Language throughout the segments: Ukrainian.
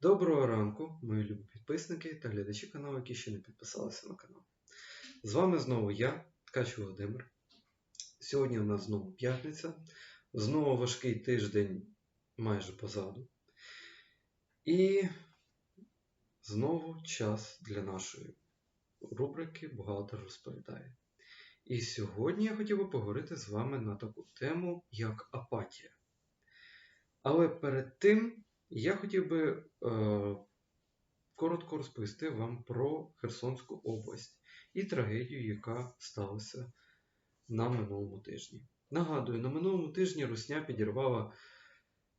Доброго ранку, мої любі підписники та глядачі каналу, які ще не підписалися на канал. З вами знову я, Ткач Володимир. Сьогодні у нас знову п'ятниця, знову важкий тиждень майже позаду. І знову час для нашої рубрики Бухгалтер розповідає. І сьогодні я хотів би поговорити з вами на таку тему, як апатія. Але перед тим я хотів би е, коротко розповісти вам про Херсонську область і трагедію, яка сталася на минулому тижні. Нагадую, на минулому тижні Русня підірвала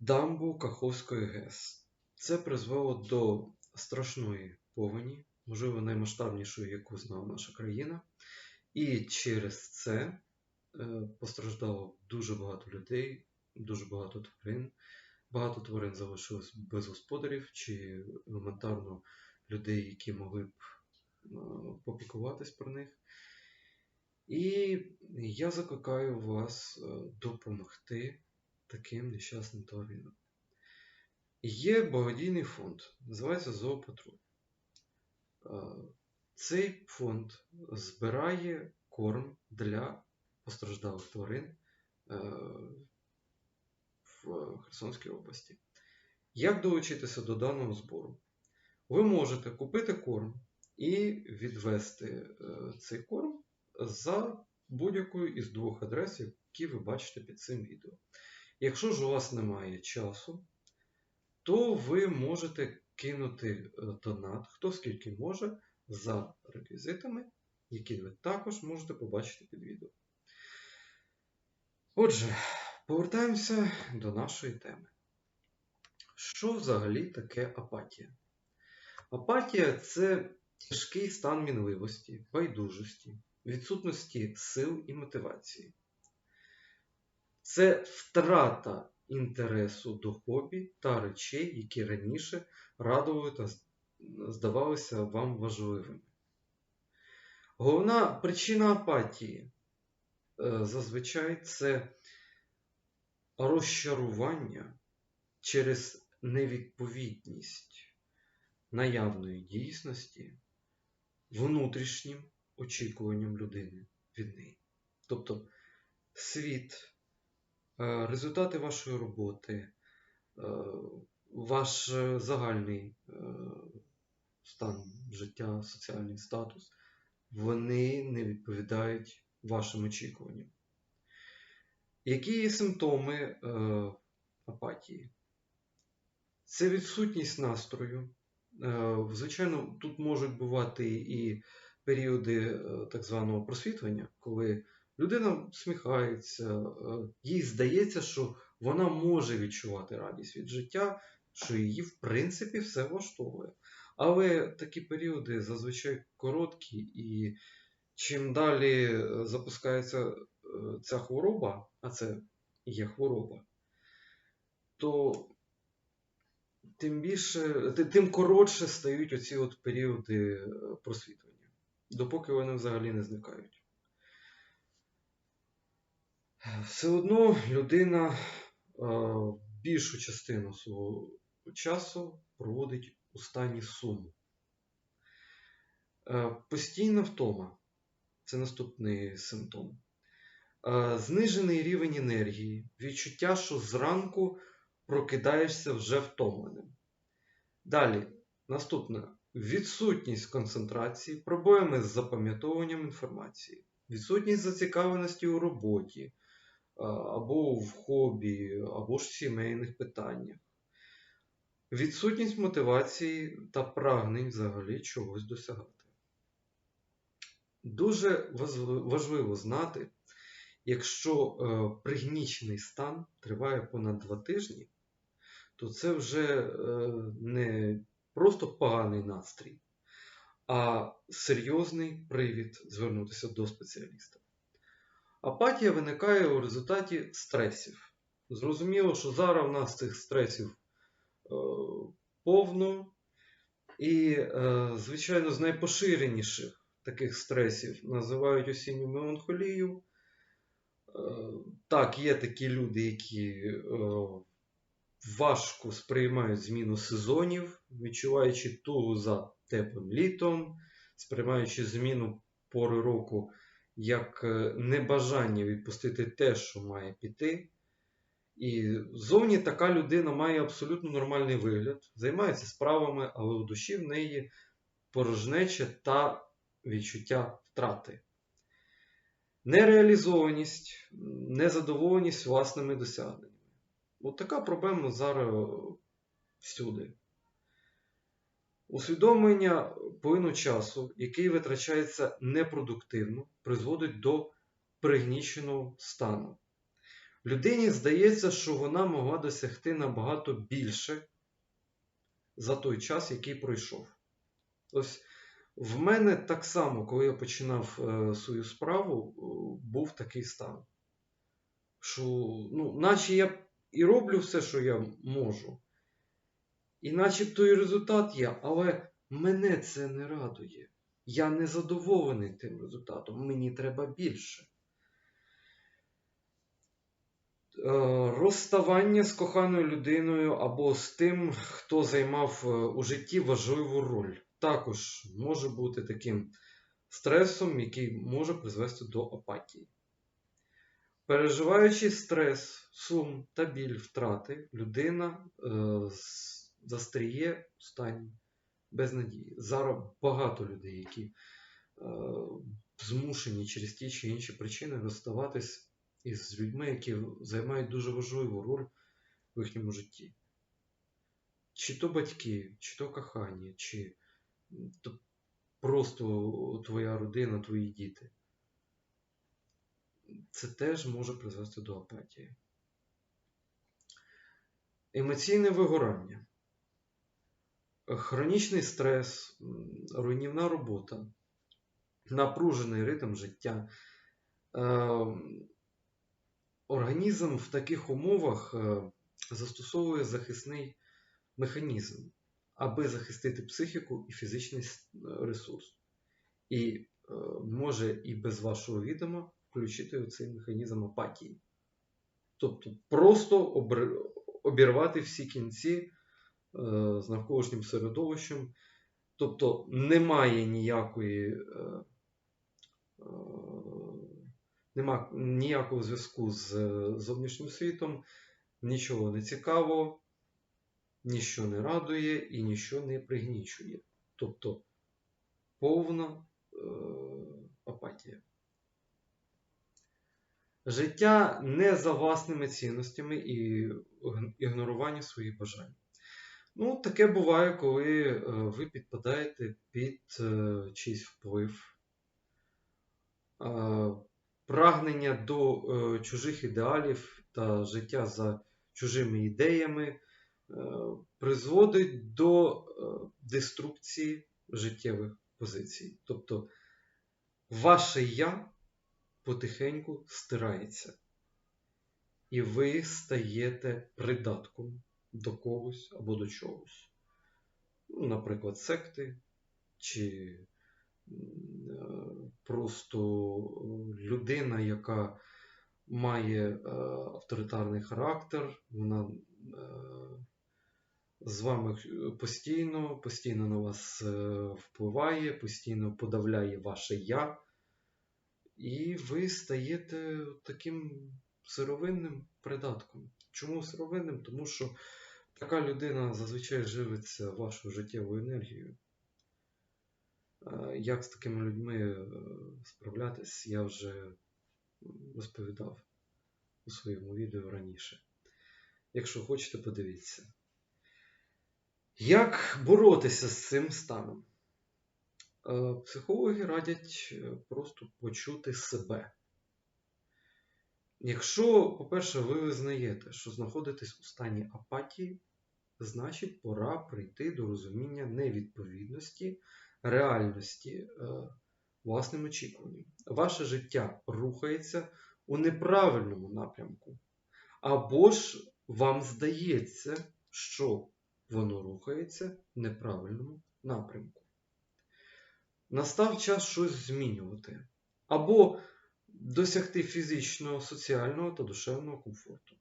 дамбу Каховської ГЕС. Це призвело до страшної повені, можливо, наймасштабнішої, яку знала наша країна. І через це е, постраждало дуже багато людей, дуже багато тварин. Багато тварин залишилось без господарів чи елементарно людей, які могли б е, попікуватись про них. І я закликаю вас е, допомогти таким нещасним тваринам. Є благодійний фонд, називається Зоопатруль. Е, Цей фонд збирає корм для постраждалих тварин в Херсонській області. Як долучитися до даного збору? Ви можете купити корм і відвести е, цей корм за будь-якою із двох адрес, які ви бачите під цим відео. Якщо ж у вас немає часу, то ви можете кинути е, донат, хто скільки може, за реквізитами, які ви також можете побачити під відео. Отже, повертаємося до нашої теми. Що взагалі таке апатія? Апатія це тяжкий стан мінливості, байдужості, відсутності сил і мотивації. Це втрата інтересу до хобі та речей, які раніше радували та здавалися вам важливими. Головна причина апатії е, зазвичай це розчарування через невідповідність наявної дійсності внутрішнім очікуванням людини від неї. Тобто світ, е, результати вашої роботи, е, ваш загальний стан життя, соціальний статус, вони не відповідають вашим очікуванням. Які є симптоми е, апатії? Це відсутність настрою. Е, звичайно, тут можуть бувати і періоди е, так званого просвітлення, коли людина сміхається, е, їй здається, що вона може відчувати радість від життя, що її, в принципі, все влаштовує. Але такі періоди зазвичай короткі, і чим далі е, запускається ця хвороба, а це є хвороба, то тим більше, тим коротше стають оці от періоди е, просвітлення, допоки вони взагалі не зникають. Все одно людина більшу частину свого часу проводить у стані суму. Е, постійна втома це наступний симптом. Е, знижений рівень енергії, відчуття, що зранку прокидаєшся вже втомленим. Далі, наступне відсутність концентрації, проблеми з запам'ятовуванням інформації, відсутність зацікавленості у роботі, е, або в хобі, або ж в сімейних питаннях. Відсутність мотивації та прагнень взагалі чогось досягати. Дуже важливо знати, якщо е, пригнічений стан триває понад 2 тижні, то це вже е, не просто поганий настрій, а серйозний привід звернутися до спеціаліста. Апатія виникає у результаті стресів. Зрозуміло, що зараз в нас цих стресів Е, повну. І, звичайно, з найпоширеніших таких стресів називають осінню меланхолію. Е, так, є такі люди, які важко сприймають зміну сезонів, відчуваючи тугу за теплим літом, сприймаючи зміну пори року як е, небажання відпустити те, що має піти. І зовні така людина має абсолютно нормальний вигляд, займається справами, але у душі в неї порожнеча та відчуття втрати. Нереалізованість, незадоволеність власними досягненнями. От така проблема зараз всюди. Усвідомлення плину часу, який витрачається непродуктивно, призводить до пригніченого стану. Людині здається, що вона могла досягти набагато більше за той час, який пройшов. Ось в мене так само, коли я починав е, свою справу, е, був такий стан. Що, ну, наче я і роблю все, що я можу. І начебто і результат є, але мене це не радує. Я не задоволений тим результатом. Мені треба більше. Е, Розставання з коханою людиною або з тим, хто займав у житті важливу роль, також може бути таким стресом, який може призвести до апатії. Переживаючи стрес, сум та біль втрати, людина е, застріє в стані безнадії. Зараз багато людей, які е, змушені через ті чи інші причини розставатись із людьми, які займають дуже важливу роль в їхньому житті. Чи то батьки, чи то кохані, чи то просто твоя родина, твої діти. Це теж може призвести до апатії. Емоційне вигорання. Хронічний стрес, руйнівна робота, напружений ритм життя. Ем, Організм в таких умовах е, застосовує захисний механізм, аби захистити психіку і фізичний ресурс. І е, може і без вашого відома включити цей механізм апатії. Тобто просто обірвати всі кінці е, з навколишнім середовищем. Тобто немає ніякої. е, е, Нема ніякого зв'язку з е, зовнішнім світом, нічого не цікаво, ніщо не радує і ніщо не пригнічує. Тобто повна е, апатія. Життя не за власними цінностями і ігнорування своїх бажань. Ну, таке буває, коли е, ви підпадаєте під е, чийсь вплив. Прагнення до е, чужих ідеалів та життя за чужими ідеями призводить до е, деструкції життєвих позицій. Тобто ваше я потихеньку стирається, і ви стаєте придатком до когось або до чогось. Ну, наприклад, секти чи е, просто е, людина, яка має е, авторитарний характер, вона е, з вами постійно, постійно на вас е, впливає, постійно подавляє ваше я, і ви стаєте таким сировинним придатком. Чому сировинним? Тому що така людина зазвичай живиться вашою життєвою енергією. Е, Як з такими людьми е, справлятись, я вже розповідав у своєму відео раніше. Якщо хочете, подивіться. Як боротися з цим станом? Е, Психологи радять е, просто почути себе. Якщо, по-перше, ви визнаєте, що знаходитесь у стані апатії, значить пора прийти до розуміння невідповідності реальності е, власним очікуванням. Ваше життя рухається у неправильному напрямку. Або ж вам здається, що воно рухається в неправильному напрямку. Настав час щось змінювати. Або досягти фізичного, соціального та душевного комфорту.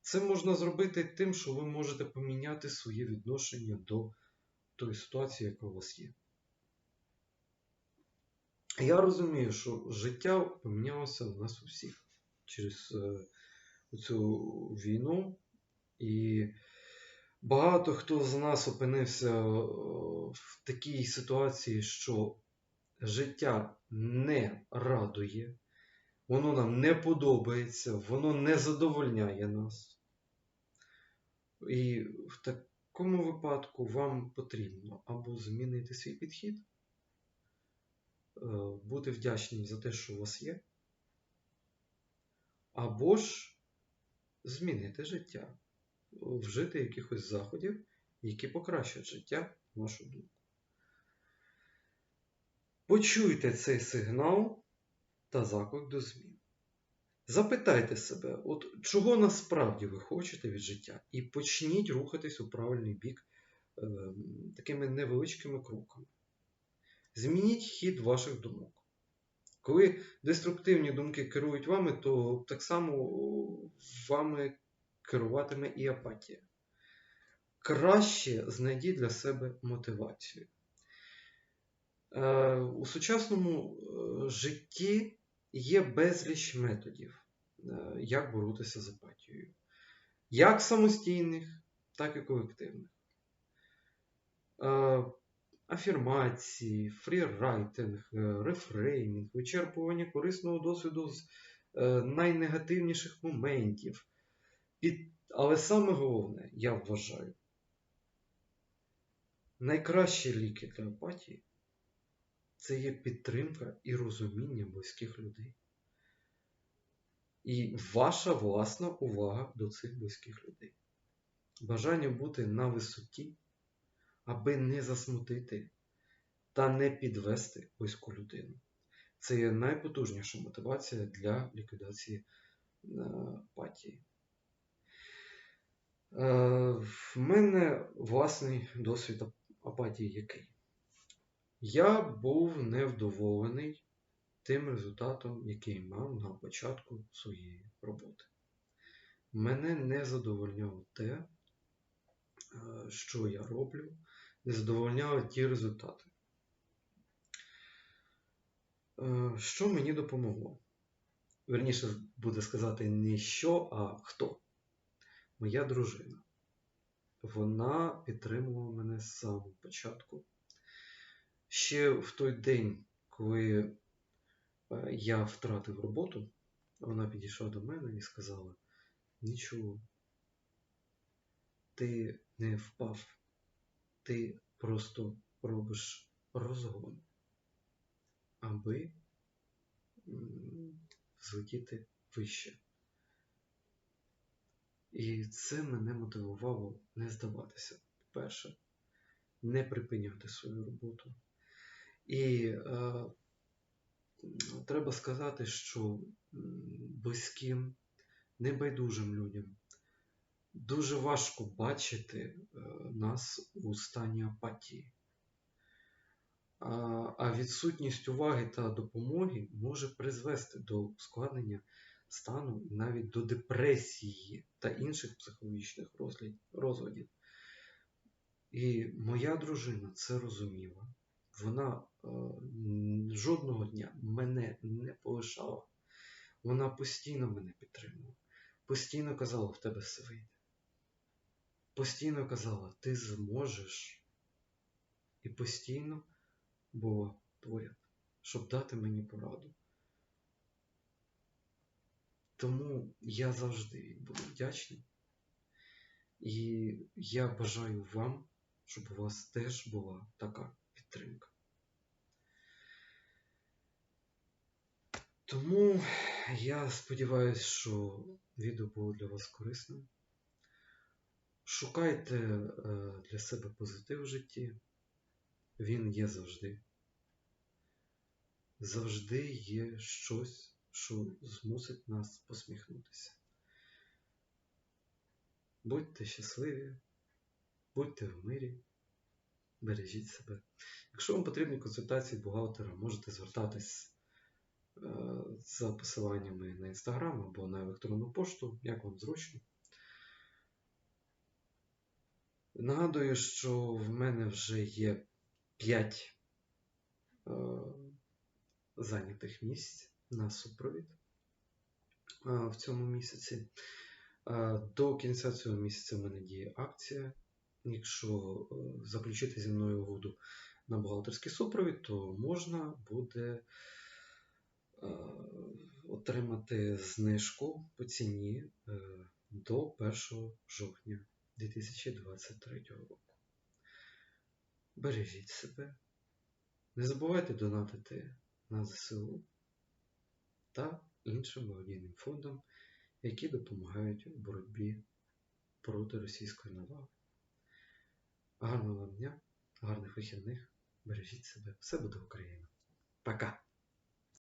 Це можна зробити тим, що ви можете поміняти своє відношення до тої ситуації, яка у вас є. Я розумію, що життя помінялося у нас у всіх через е, цю війну, і багато хто з нас опинився е, в такій ситуації, що життя не радує, воно нам не подобається, воно не задовольняє нас. І в такому випадку вам потрібно або змінити свій підхід, е, бути вдячним за те, що у вас є, або ж змінити життя, вжити якихось заходів, які покращать життя, на вашу думку. Почуйте цей сигнал та заклик до змін. Запитайте себе, от чого насправді ви хочете від життя, і почніть рухатись у правильний бік е, такими невеличкими кроками. Змініть хід ваших думок. Коли деструктивні думки керують вами, то так само вами керуватиме і апатія. Краще знайдіть для себе мотивацію. Е, у сучасному е, житті є безліч методів, е, як боротися з апатією. Як самостійних, так і колективних. Афірмації, фрірайтинг, рефреймінг, вичерпування корисного досвіду з найнегативніших моментів. Але саме головне, я вважаю, найкращі ліки для апатії це є підтримка і розуміння близьких людей. І ваша власна увага до цих близьких людей. Бажання бути на висоті, аби не засмутити та не підвести близьку людину. Це є найпотужніша мотивація для ліквідації е, апатії. Е, в мене власний досвід апатії який? Я був невдоволений тим результатом, який мав на початку своєї роботи. Мене не задовольняло те, е, що я роблю, не задовольняли ті результати. Е, що мені допомогло? Верніше буде сказати не що, а хто. Моя дружина. Вона підтримувала мене з самого початку ще в той день, коли е, я втратив роботу, вона підійшла до мене і сказала: нічого, ти не впав, ти просто робиш розгон, аби злетіти вище. І це мене мотивувало не здаватися. По-перше, не припиняти свою роботу. І е, треба сказати, що близьким, небайдужим людям дуже важко бачити е, нас у стані апатії. А, а відсутність уваги та допомоги може призвести до ускладнення стану і навіть до депресії та інших психологічних розладів. І моя дружина це розуміла вона е, жодного дня мене не полишала. Вона постійно мене підтримувала. Постійно казала, в тебе все вийде. Постійно казала, ти зможеш. І постійно була поряд, щоб дати мені пораду. Тому я завжди буду вдячний. І я бажаю вам, щоб у вас теж була така підтримка. Тому я сподіваюся, що відео було для вас корисним. Шукайте е, для себе позитив в житті. Він є завжди. Завжди є щось, що змусить нас посміхнутися. Будьте щасливі, будьте в мирі бережіть себе. Якщо вам потрібні консультації бухгалтера, можете звертатись е, за посиланнями на інстаграм або на електронну пошту, як вам зручно. Нагадую, що в мене вже є 5 е, зайнятих місць на супровід е, в цьому місяці. Е, До кінця цього місяця в мене діє акція. Якщо е, заключити зі мною угоду на бухгалтерський супровід, то можна буде отримати знижку по ціні до 1 жовтня 2023 року. Бережіть себе. Не забувайте донатити на ЗСУ та іншим благодійним фондам, які допомагають у боротьбі проти російської навали. Гарного вам дня, гарних вихідних. Бережіть себе. Все буде Україна. Пока!